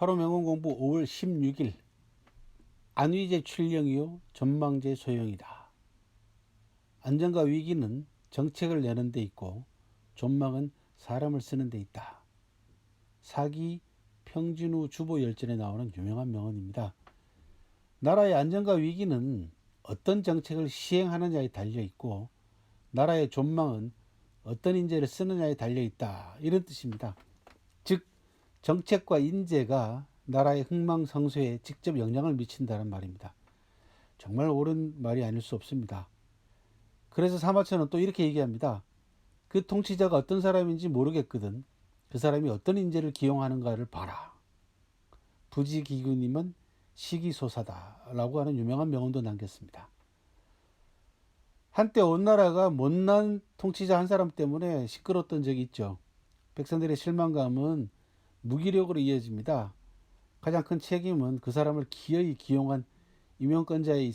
하루 명언 공부 5월 16일 안위제 출령이요 전망제 소용이다. 안전과 위기는 정책을 내는 데 있고 존망은 사람을 쓰는 데 있다. 사기 평진후 주보 열전에 나오는 유명한 명언입니다. 나라의 안전과 위기는 어떤 정책을 시행하느냐에 달려 있고 나라의 존망은 어떤 인재를 쓰느냐에 달려 있다. 이런 뜻입니다. 즉 정책과 인재가 나라의 흥망성쇠에 직접 영향을 미친다는 말입니다. 정말 옳은 말이 아닐 수 없습니다. 그래서 사마천은 또 이렇게 얘기합니다. 그 통치자가 어떤 사람인지 모르겠거든. 그 사람이 어떤 인재를 기용하는가를 봐라. 부지기근이면 시기소사다라고 하는 유명한 명언도 남겼습니다. 한때 온 나라가 못난 통치자 한 사람 때문에 시끄럽던 적이 있죠. 백성들의 실망감은 무기력으로 이어집니다. 가장 큰 책임은 그 사람을 기어이 기용한 임용권자에게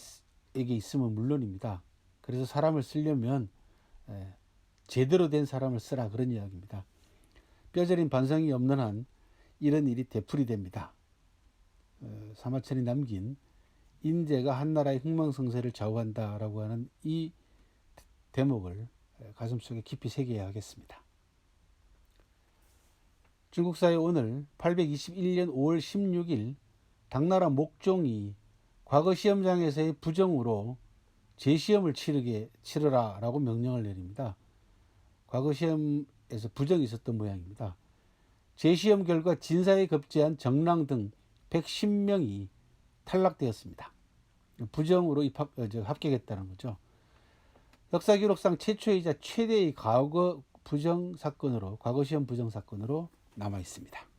있으면 물론입니다. 그래서 사람을 쓰려면 에, 제대로 된 사람을 쓰라 그런 이야기입니다. 뼈저린 반성이 없는 한 이런 일이 되풀이 됩니다. 어, 사마천이 남긴 인재가 한 나라의 흥망성쇠를 좌우한다라고 하는 이 대목을 가슴속에 깊이 새겨야 하겠습니다. 중국사의 오늘 821년 5월 16일 당나라 목종이 과거 시험장에서의 부정으로 재시험을 치르게 치르라 라고 명령을 내립니다. 과거 시험에서 부정이 있었던 모양입니다. 재시험 결과 진사에 급제한 정랑 등 110명이 탈락되었습니다. 부정으로 입학, 어, 저, 합격했다는 거죠. 역사 기록상 최초이자 최대의 과거 부정 사건으로 과거 시험 부정 사건으로 남아 있습니다.